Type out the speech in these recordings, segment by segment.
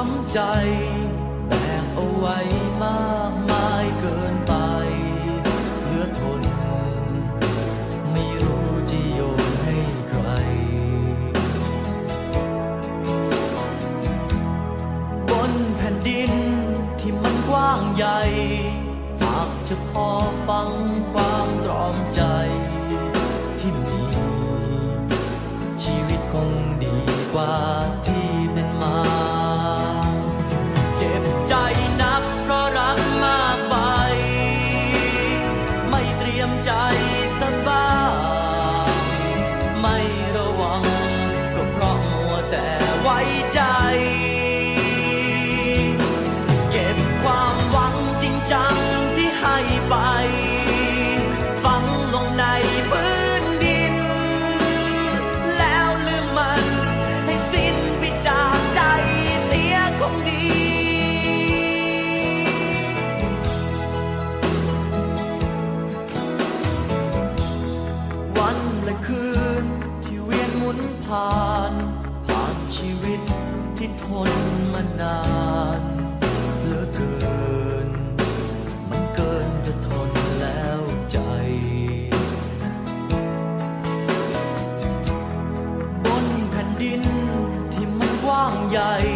ช้ำใจแบกเอาไว้มากมายเกินไปเหลือทน ไม่รู้จะโยนให้ใคร บนแผ่นดินที่มันกว้างใหญ่หากจะพอฟัง ใหญ่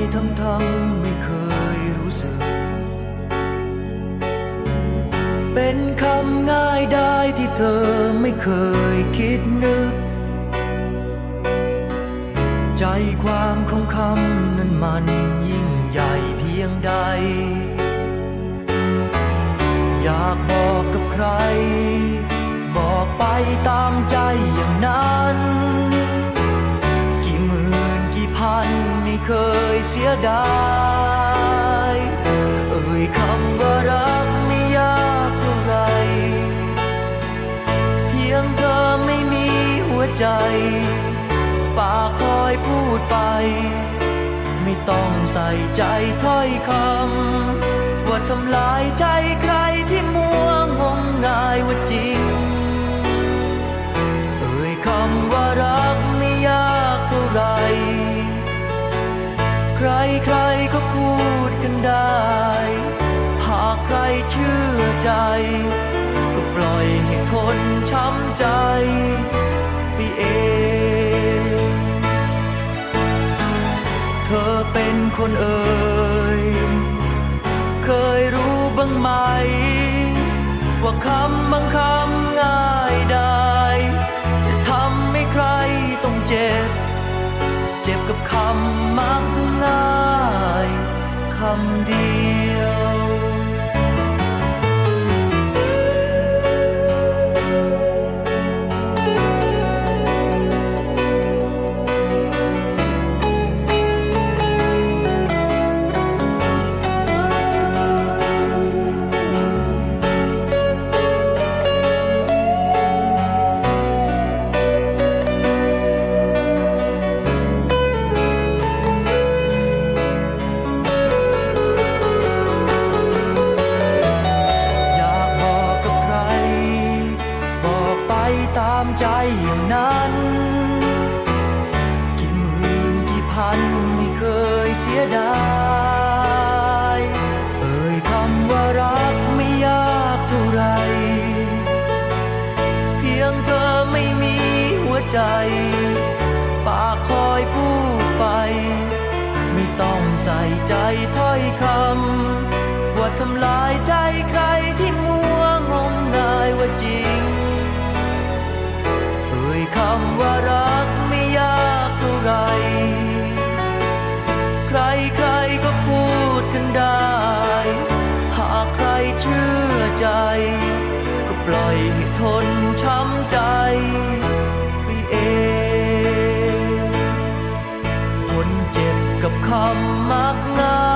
ดไปทั้งไม่เคยรู้สึก เป็นคำง่ายได้ที่เธอไม่เคยคิดนึก ใจความของคำนั้นมันยิ่งใหญ่เพียงใด อยากบอกกับใคร บอกไปตามใจอย่างนั้น เคยเสียดายเอ่ยคำว่ารักไม่ยากเท่าไร เพียงเธอไม่มีหัวใจ ปากคอยพูดไป ไม่ต้องใส่ใจถ้อยคำว่าทำลายใจใครที่มัวงมงายว่าจ ได้ หากใครเชื่อใจ ก็ปล่อยให้ทนช้ำใจไปเอง เธอเป็นคนเอ่ย เคยรู้บ้างไหม ว่าคำบางคำง่ายได้แต่ทำให้ใครต้องเจ็บ เจ็บกับคำมักง่าย คำ ทำลายใจใครที่มัวงมงายว่าจริง เอ่ยคำว่ารักไม่ยากเท่าไร ใครใครก็พูดกันได้ หากใครเชื่อใจ ก็ปล่อยให้ทนช้ำใจไปเอง ทนเจ็บกับคำมากง่าย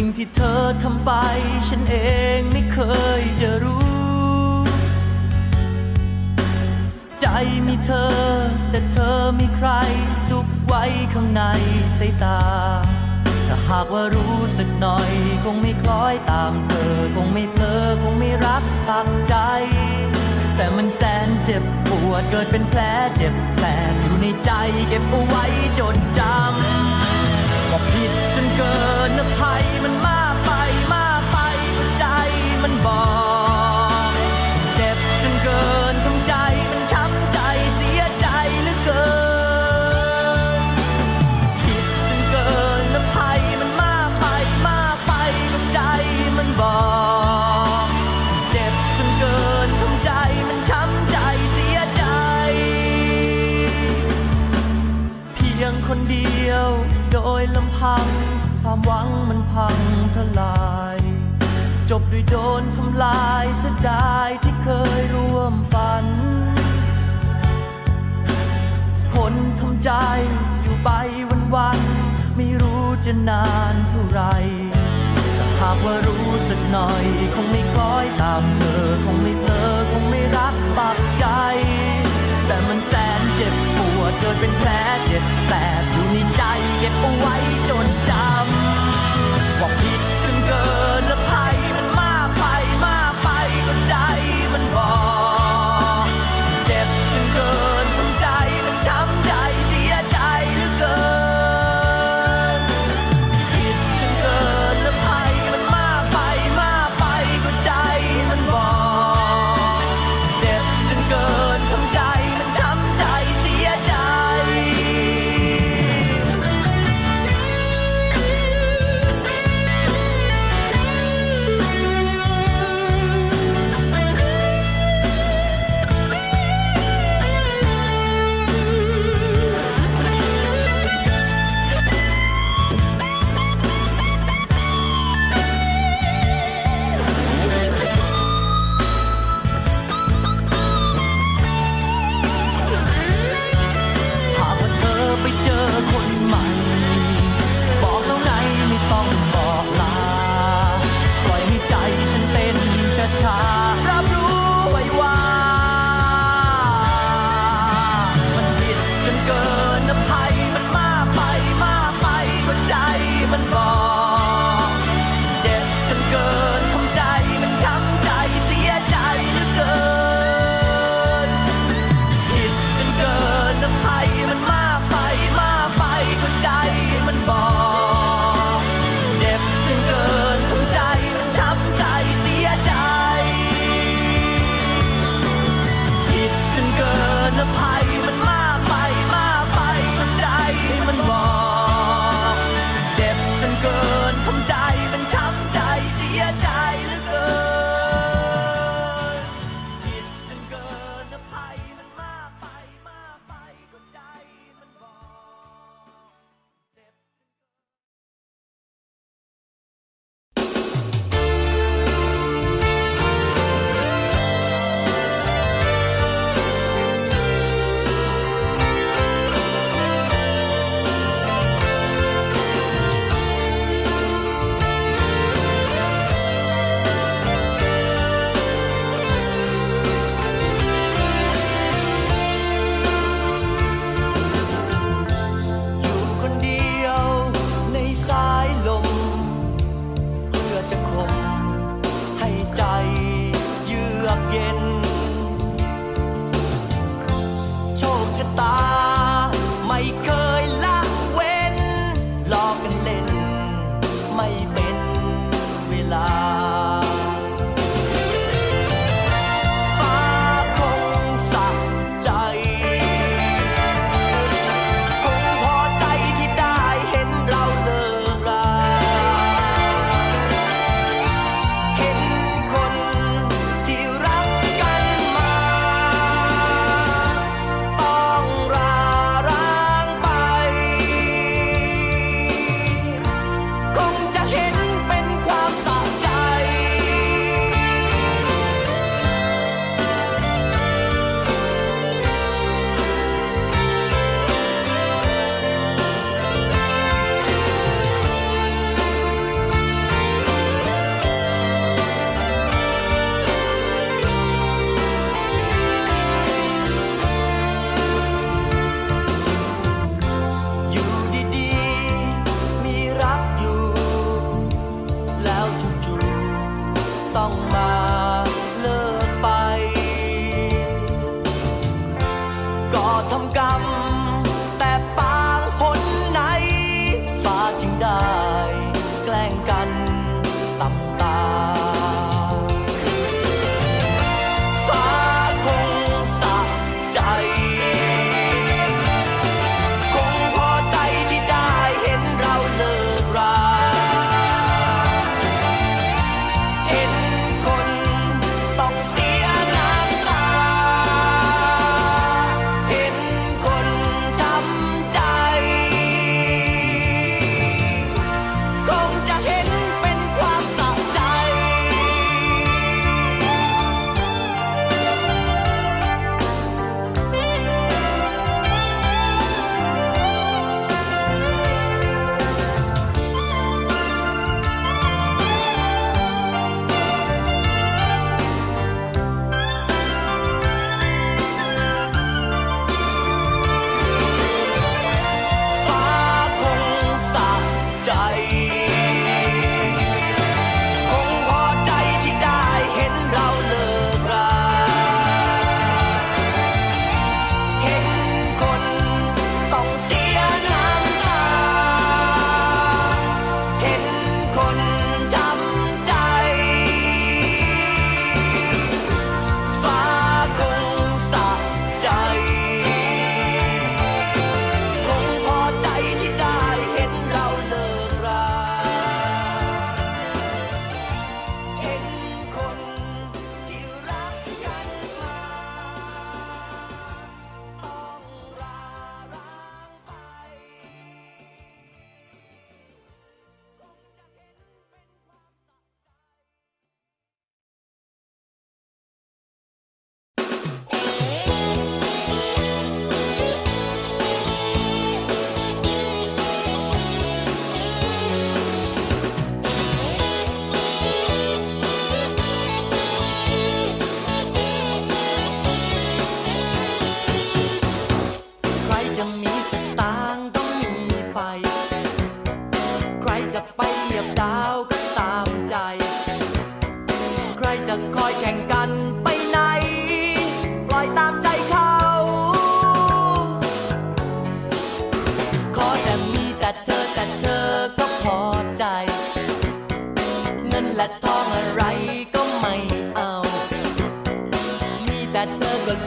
สิ่งที่เธอทำไป ฉันเองไม่เคยจะรู้ ใจมีเธอ แต่เธอมีใครสุขไว้ข้างในสายตา ถ้าหากว่ารู้สึกหน่อย คงไม่คล้อยตามเธอ คงไม่เพลอคงไม่รักปักใจ แต่มันแสนเจ็บปวดเกิดเป็นแผลเจ็บแสบอยู่ในใจเก็บเอาไว้จดจำ พังทลาย จบด้วยโดนทำลายเสียดายที่เคยร่วมฝัน คนทำใจอยู่ไปวันวันไม่รู้จะนานเท่าไรหากว่ารู้สักหน่อยคงไม่คล้อยตามเธอคงไม่เพอคงไม่รักปักใจ แต่มันแสนเจ็บปวดเกิดเป็นแผลเจ็บแสบอยู่ในใจเก็บเอาไว้จนจำ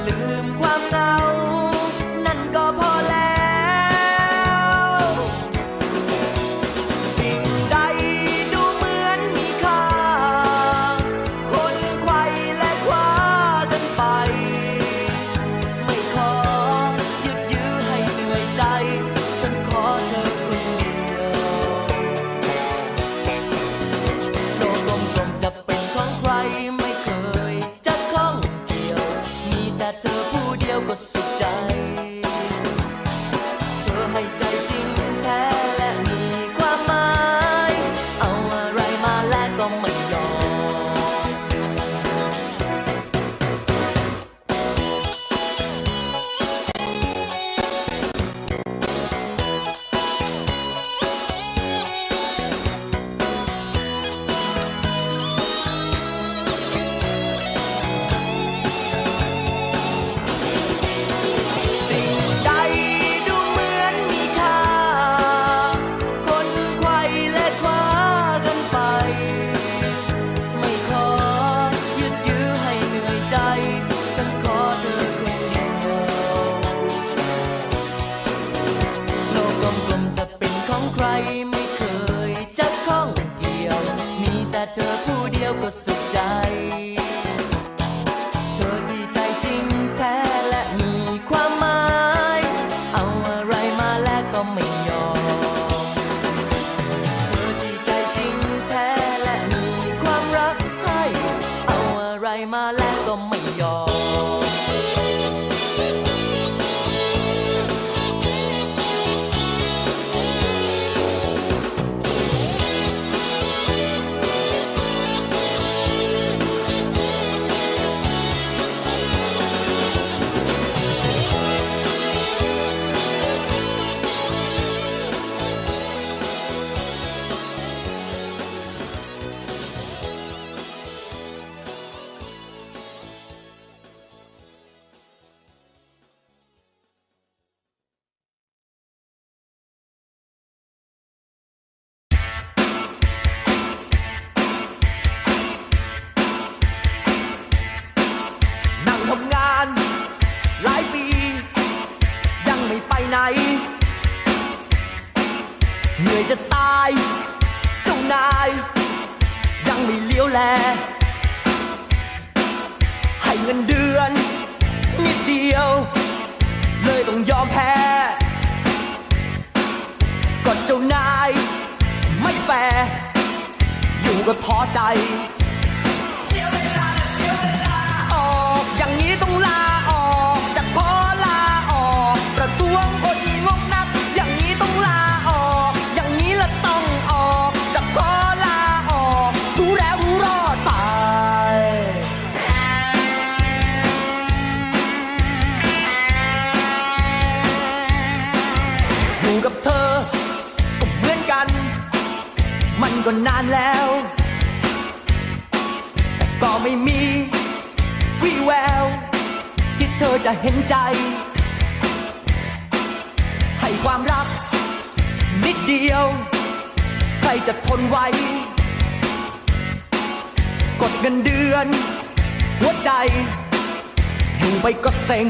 ลืมความเหงา coming เห็นใจ ให้ความรัก นิดเดียว ใครจะทนไหวกดเงินเดือน หัวใจ อยู่ไปก็เซ็ง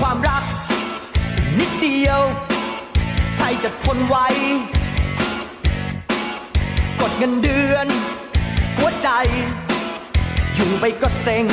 ความรัก นิดเดียว ใครจะทนไว้กดเงินเดือน หัวใจ อยู่ไปก็เซ็ง